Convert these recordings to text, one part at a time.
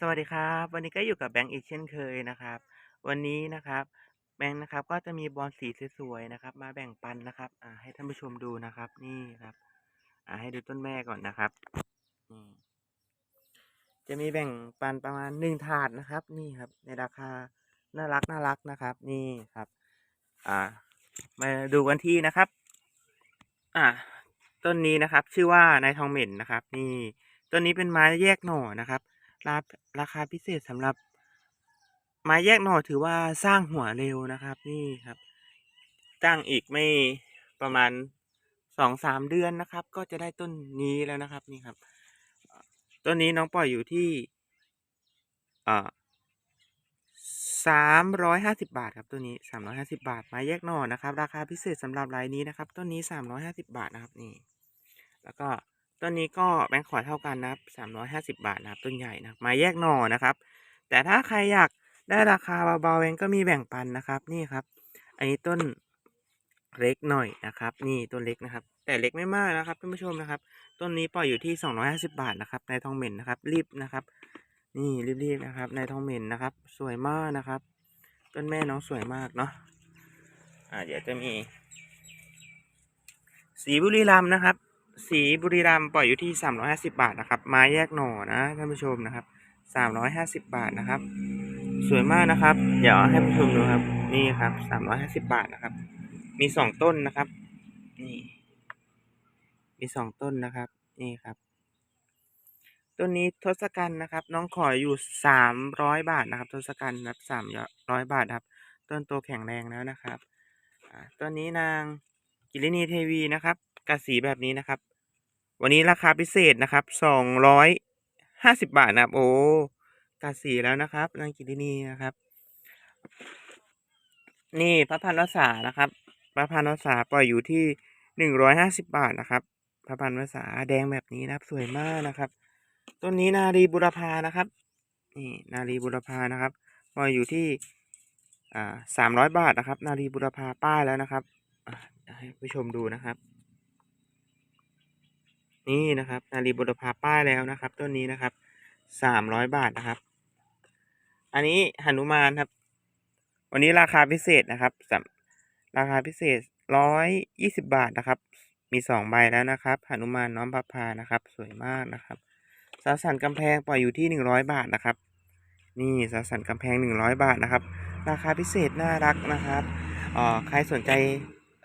สวัสดีครับ วันนี้ก็อยู่กับแบงค์อีกเช่นเคยนะครับ วันนี้นะครับ แบงค์นะครับก็จะมีบอลสีสวยๆนะครับ มาแบ่งปันนะครับ อ่า ให้ท่านผู้ชมดูนะครับ นี่ครับ อ่า ให้ดูต้นแม่ก่อนนะครับนี่จะมีแบ่งปันประมาณหนึ่งถาดนะครับ นี่ครับ ในราคาน่ารักน่ารักนะครับ นี่ครับ อ่า มาดูกันที่นะครับ อ่า ต้นนี้นะครับ ชื่อว่านายทองเหม็นนะครับ นี่ต้นนี้เป็นไม้แยกหน่อนะครับ ราราคาพิเศษสำหรับ ไม้แยกหน่อถือว่าสร้างหัวเร็วนะครับ นี่ครับจ้างอีกไม่ประมาณสองสามเดือนนะครับ ก็จะได้ต้นนี้แล้วนะครับนี่ครับต้นนี้น้องปล่อยอยู่ที่อ่าสามร้อยห้าสิบาทครับต้นนี้สามร้อยห้าสิบาทไม้แยกหน่อนะครับ ราคาพิเศษสำหรับรายนี้นะครับต้นนี้สามร้อยห้าสิบาทนะครับนี่ แล้วก็ ต้นนี้ก็แบงค์ขอเท่ากันนะครับสามร้อยห้าสิบาทนะครับต้นใหญ่นะม้แยกหน่อนะครับ แต่ถ้าใครอยากได้ราคาเบาๆเองก็มีแบ่งปันนะครับ นี่ครับ อันนี้ต้นเล็กหน่อยนะครับ นี่ต้นเล็กนะครับ แต่เล็กไม่มากนะครับท่านผู้ชมนะครับ ต้นนี้ปล่อยอยู่ที่สองร้อยห้าสิบาทนะครับ ในทองเหม็นนะครับ รีบนะครับ นี่รีบๆนะครับ ในทองเหม็นนะครับ สวยมากนะครับ ต้นแม่น้องสวยมากเนาะอ่าเดี๋ยวจะมีสีบุรีรัมนะครับ สีบุรีรัมย์ปล่อยอยู่ที่สามร้อยห้าสิบาทนะครับ ไม้แยกหน่อนะท่านผู้ชมนะครับสามร้อยห้าสิบาทนะครับ สวยมากนะครับ เดี๋ยวให้ผู้ชมดูครับ นี่ครับสามร้อยห้าสิบาทนะครับ มีสองต้นนะครับ นี่ มีสองต้นนะครับ นี่ครับ ต้นนี้ทศกัณฐ์นะครับ น้องขออยู่สามร้อยบาทนะครับ ทศกัณฐ์นับสามร้อยบาทครับ ต้นโตแข็งแรงแล้วนะครับต้นนี้นางกิรินีเทวีนะครับ กระสีแบบนี้นะครับ วันนี้ราคาพิเศษนะครับสองร้อยห้าสิบาทนะครับ โอ้กระสีแล้วนะครับนางกิรินีนะครับ นี่พระพันวษานะครับ พระพันวษาปล่อยอยู่ที่หนึ่งร้อยห้าสิบาทนะครับ พระพันวษาแดงแบบนี้นะครับ สวยมากนะครับต้นนี้นารีบุรพานะครับนี่นารีบุรพานะครับปล่อยอยู่ที่อ่าสามร้อยบาทนะครับ นารีบุรพาป้ายแล้วนะครับให้ผู้ชมดูนะครับ นี่นะครับ นารีบุรพาป้ายแล้วนะครับ ต้นนี้นะครับสามร้อยบาทนะครับ อันนี้หนุมานครับ วันนี้ราคาพิเศษนะครับสำราคาพิเศษร้อยยี่สิบาทนะครับ มีสองใบแล้วนะครับหนุมานน้อมพระพานะครับ สวยมากนะครับสาสันกำแพงปล่อยอยู่ที่หนึ่งร้อยบาทนะครับ นี่สาสันกำแพงหนึ่งร้อยบาทนะครับ ราคาพิเศษน่ารักนะครับอ่อใครสนใจ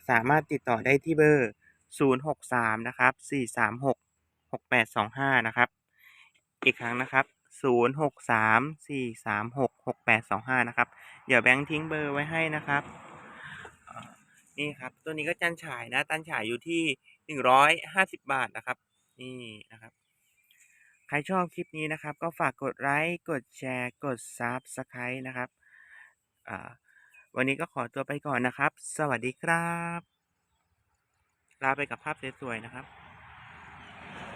สามารถติดต่อได้ที่เบอร์ ศูนย์หกสามนะครับสี่สามหกหกแปดสองห้านะครับ อีกครั้งนะครับศูนย์หกสามสี่สามหกหกแปดสองห้านะครับ เดี๋ยวแบงค์ทิ้งเบอร์ไว้ให้นะครับ นี่ครับ ตัวนี้ก็จันฉายนะตันฉายอยู่ที่หนึ่งร้อยห้าสิบบาทนะครับ นี่นะครับใครชอบคลิปนี้นะครับ ก็ฝากกดไลค์กดแชร์ กด Subscribe นะครับวันนี้ก็ขอตัวไปก่อนนะครับ สวัสดีครับ ลาไปกับภาพสวยๆนะครับ